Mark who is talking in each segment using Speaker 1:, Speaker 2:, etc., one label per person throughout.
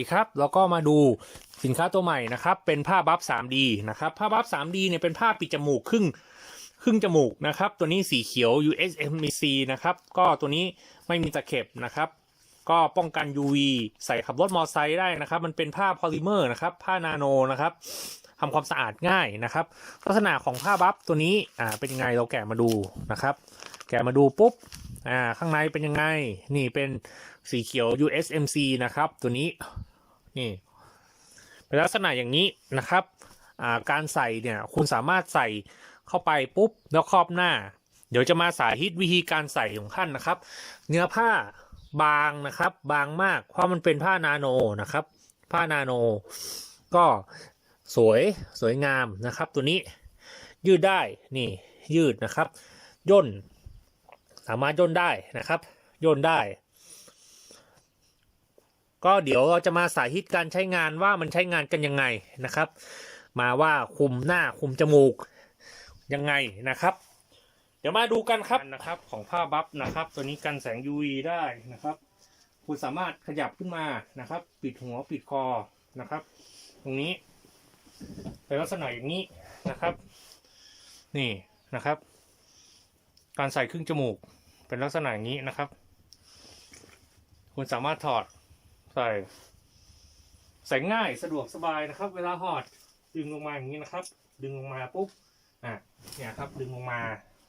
Speaker 1: ดีครับ แล้วก็มาดูสินค้าตัวใหม่นะครับ เป็นผ้าบัฟ 3D นะครับ ผ้าบัฟ 3D เนี่ยเป็นผ้าปิดจมูกครึ่งครึ่งจมูกนะครับ ตัวนี้สีเขียว USMC นะครับ ก็ตัวนี้ไม่มีตะเข็บนะครับ ก็ป้องกัน UV ใส่ขับรถมอเตอร์ไซค์ได้นะครับ มันเป็นผ้าพอลิเมอร์นะครับ ผ้านาโนนะครับทำความสะอาดง่ายนะครับ ลักษณะของผ้าบัฟตัวนี้อ่าเป็นยังไงเราแกะมาดูนะครับ แกะมาดูปุ๊บอ่าข้างในเป็นยังไง นี่เป็นสีเขียว USMC นะครับ ตัวนี้ นี่เป็นลักษณะอย่างนี้นะครับาการใส่เนี่ยคุณสามารถใส่เข้าไปปุ๊บแล้วครอบหน้า เดี๋ยวจะมาสาธิตวิธีการใส่ของท่านนะครับ เนื้อผ้าบางนะครับ บางมากเพราะมันเป็นผ้านาโนนะครับ ผ้านาโน ก็สวยสวยงามนะครับ ตัวนี้ยืดได้นี่ยืดนะครับ ย่น สามารถย่นได้นะครับ ย่นได้ ก็เดี๋ยวเราจะมาสาธิตการใช้งานว่ามันใช้งานกันยังไงนะครับ มาว่าคุมหน้าคุมจมูกยังไงนะครับ เดี๋ยวมาดูกันครับนะครับของผ้าบัฟนะครับ ตัวนี้กันแสง UV ได้นะครับ คุณสามารถขยับขึ้นมานะครับ ปิดหัวปิดคอนะครับ ตรงนี้เป็นลักษณะอย่างนี้นะครับ นี่นะครับ การใส่ครึ่งจมูกเป็นลักษณะอย่างนี้นะครับ คุณสามารถถอด ใส่ ใส่ง่ายสะดวกสบายนะครับ เวลาถอดดึงลงมาอย่างนี้นะครับ ดึงลงมาปุ๊บอะเนี่ยครับ ดึงลงมา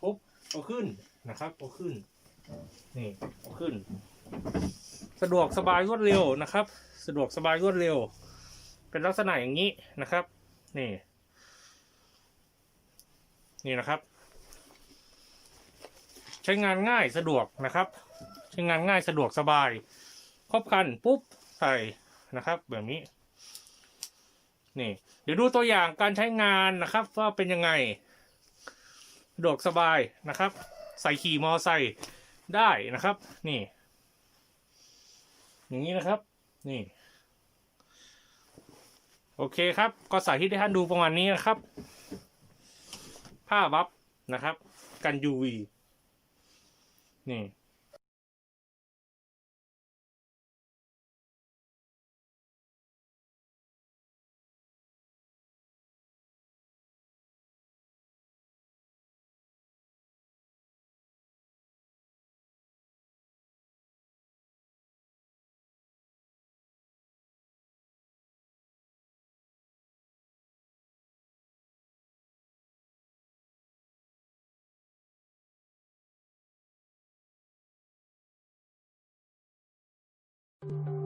Speaker 1: ปุ๊บเอาขึ้นนะครับเอาขึ้น นี่เอาขึ้น สะดวกสบายรวดเร็วนะครับ สะดวกสบายรวดเร็ว เป็นลักษณะอย่างนี้นะครับ นี่ นี่นะครับ ใช้งานง่ายสะดวกนะครับ ใช้งานง่ายสะดวกสบาย ครอบกันปุ๊บ ใส่นะครับ แบบนี้ นี่ เดี๋ยวดูตัวอย่างการใช้งานนะครับ ว่าเป็นยังไงสะดวกสบายนะครับ ใส่ขี่มอไซค์ได้นะครับ นี่ อย่างนี้นะครับ นี่ โอเคครับ ก็สาธิตให้ท่านดูประมาณนี้นะครับ ผ้าบัฟนะครับ กัน UV นี่
Speaker 2: you